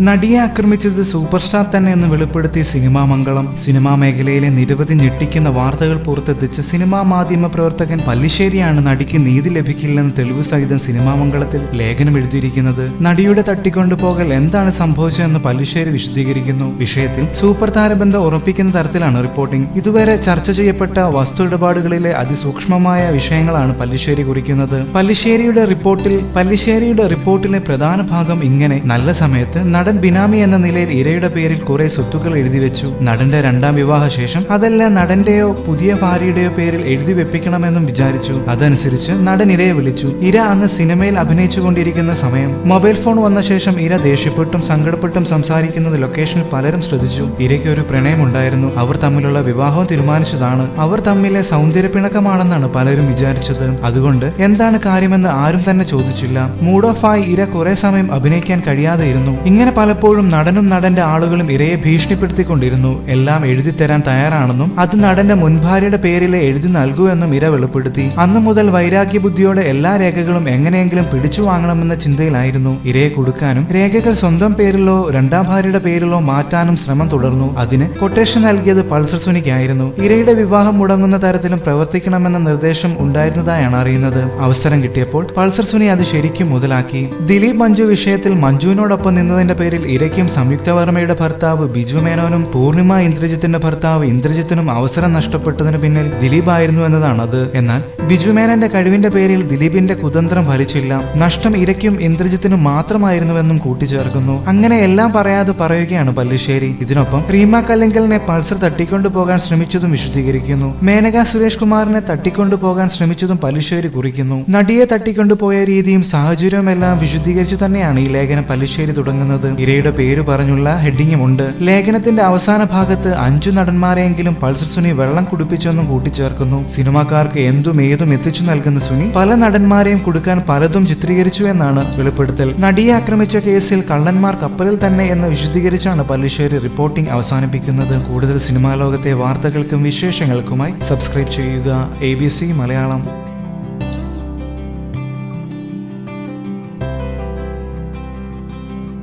നടിയെ ആക്രമിച്ചത് super star തന്നെ എന്ന് വെളിപ്പെടുത്തിയ സിനിമാ മംഗളം. സിനിമാ മേഖലയിലെ നിരവധി ഞെട്ടിക്കുന്ന വാർത്തകൾ പുറത്തെത്തിച്ച് സിനിമാ മാധ്യമ പ്രവർത്തകൻ പല്ലിശ്ശേരിയാണ് നടിക്ക് നീതി ലഭിക്കില്ലെന്ന് തെളിവ് സഹിതം സിനിമാ മംഗളത്തിൽ ലേഖനം എഴുതിയിരിക്കുന്നത്. നടിയുടെ തട്ടിക്കൊണ്ടുപോകൽ എന്താണ് സംഭവിച്ചതെന്ന് പല്ലിശ്ശേരി വിശദീകരിക്കുന്നു. വിഷയത്തിൽ സൂപ്പർ താരബന്ധം ഉറപ്പിക്കുന്ന തരത്തിലാണ് റിപ്പോർട്ടിംഗ്. ഇതുവരെ ചർച്ച ചെയ്യപ്പെട്ട വസ്തു ഇടപാടുകളിലെ അതിസൂക്ഷ്മമായ വിഷയങ്ങളാണ് പല്ലിശ്ശേരി കുറിക്കുന്നത്. പല്ലിശ്ശേരിയുടെ റിപ്പോർട്ടിൽ പല്ലിശ്ശേരിയുടെ റിപ്പോർട്ടിലെ പ്രധാന ഭാഗം ഇങ്ങനെ. നല്ല സമയത്ത് നടൻ ബിനാമി എന്ന നിലയിൽ ഇരയുടെ പേരിൽ കുറെ സ്വത്തുക്കൾ എഴുതി വെച്ചു. നടന്റെ രണ്ടാം വിവാഹ ശേഷം അതെല്ലാം നടന്റെയോ പുതിയ ഭാര്യയുടെയോ പേരിൽ എഴുതി വെപ്പിക്കണമെന്നും വിചാരിച്ചു. അതനുസരിച്ച് നടൻ ഇരയെ വിളിച്ചു. ഇര അന്ന് സിനിമയിൽ അഭിനയിച്ചുകൊണ്ടിരിക്കുന്ന സമയം മൊബൈൽ ഫോൺ വന്ന ശേഷം ഇര ദേഷ്യപ്പെട്ടും സങ്കടപ്പെട്ടും സംസാരിക്കുന്നത് ലൊക്കേഷനിൽ പലരും ശ്രദ്ധിച്ചു. ഇരയ്ക്ക് ഒരു പ്രണയമുണ്ടായിരുന്നു. അവർ തമ്മിലുള്ള വിവാഹവും തീരുമാനിച്ചതാണ്. അവർ തമ്മിലെ സൗന്ദര്യ പിണക്കമാണെന്നാണ് പലരും വിചാരിച്ചത്. അതുകൊണ്ട് എന്താണ് കാര്യമെന്ന് ആരും തന്നെ ചോദിച്ചില്ല. മൂഡ് ഓഫ് ആയി ഇര കുറെ സമയം അഭിനയിക്കാൻ കഴിയാതെ ഇരുന്നു ഇങ്ങനെ പലപ്പോഴും നടനും നടന്റെ ആളുകളും ഇരയെ ഭീഷണിപ്പെടുത്തിക്കൊണ്ടിരുന്നു. എല്ലാം എഴുതി തരാൻ തയ്യാറാണെന്നും അത് നടന്റെ മുൻഭാര്യയുടെ പേരിലെ എഴുതി നൽകൂ എന്നും ഇര വെളിപ്പെടുത്തി. അന്നു മുതൽ വൈരാഗ്യ ബുദ്ധിയോടെ എല്ലാ രേഖകളും എങ്ങനെയെങ്കിലും പിടിച്ചു വാങ്ങണമെന്ന ചിന്തയിലായിരുന്നു ഇരയെ കൊടുക്കാനും രേഖകൾ സ്വന്തം പേരിലോ രണ്ടാം ഭാര്യയുടെ പേരിലോ മാറ്റാനും ശ്രമം തുടർന്നു. അതിന് കൊട്ടേഷൻ നൽകിയത് പൾസർ സുനിക്കായിരുന്നു. ഇരയുടെ വിവാഹം മുടങ്ങുന്ന തരത്തിലും പ്രവർത്തിക്കണമെന്ന നിർദ്ദേശം ഉണ്ടായിരുന്നതായാണ് അറിയുന്നത്. അവസരം കിട്ടിയപ്പോൾ പൾസർ സുനി അത് ശരിക്കും മുതലാക്കി. ദിലീപ് മഞ്ജു വിഷയത്തിൽ മഞ്ജുവിനോടൊപ്പം നിന്നതിന്റെ പേരിൽ ഇരയ്ക്കും സംയുക്ത വർമ്മയുടെ ഭർത്താവ് ബിജു മേനോനും പൂർണിമ ഇന്ദ്രജിത്തിന്റെ ഭർത്താവ് ഇന്ദ്രജിത്തിനും അവസരം നഷ്ടപ്പെട്ടതിന് പിന്നിൽ ദിലീപ് ആയിരുന്നു എന്നതാണ് അത്. എന്നാൽ ബിജു മേനന്റെ കഴിവിന്റെ പേരിൽ ദിലീപിന്റെ കുതന്ത്രം ഫലിച്ചില്ല. നഷ്ടം ഇരയ്ക്കും ഇന്ദ്രജിത്തിനും മാത്രമായിരുന്നുവെന്നും കൂട്ടിച്ചേർക്കുന്നു. അങ്ങനെ എല്ലാം പറയാതെ പറയുകയാണ് പല്ലിശ്ശേരി. ഇതിനൊപ്പം റീമ കല്ലിങ്കലിനെ പൾസർ തട്ടിക്കൊണ്ടു പോകാൻ ശ്രമിച്ചതും വിശദീകരിക്കുന്നു മേനക സുരേഷ് കുമാറിനെ തട്ടിക്കൊണ്ടു പോകാൻ ശ്രമിച്ചതും പല്ലിശ്ശേരി കുറിക്കുന്നു. നടിയെ തട്ടിക്കൊണ്ടുപോയ രീതിയും സാഹചര്യവും എല്ലാം വിശദീകരിച്ചു തന്നെയാണ് ഈ ലേഖനം പല്ലിശ്ശേരി തുടങ്ങുന്നത്. ഇരയുടെ പേര് പറഞ്ഞുള്ള ഹെഡിങ്ങും ഉണ്ട്. ലേഖനത്തിന്റെ അവസാന ഭാഗത്ത് അഞ്ചു നടന്മാരെയെങ്കിലും പൾസർ സുനി വെള്ളം കുടിപ്പിച്ചെന്നും കൂട്ടിച്ചേർക്കുന്നു. സിനിമാക്കാർക്ക് എന്തും ഏതും എത്തിച്ചു നൽകുന്ന സുനി പല നടന്മാരെയും കൊടുക്കാൻ പലതും ചിത്രീകരിച്ചു എന്നാണ് വെളിപ്പെടുത്തൽ. നടിയെ ആക്രമിച്ച കേസിൽ കള്ളന്മാർ കപ്പലിൽ തന്നെ എന്ന് വിശദീകരിച്ചാണ് പല്ലിശ്ശേരി റിപ്പോർട്ടിംഗ് അവസാനിപ്പിക്കുന്നത്. കൂടുതൽ സിനിമാ ലോകത്തെ വാർത്തകൾക്കും വിശേഷങ്ങൾക്കുമായി സബ്സ്ക്രൈബ് ചെയ്യുക. എ മലയാളം.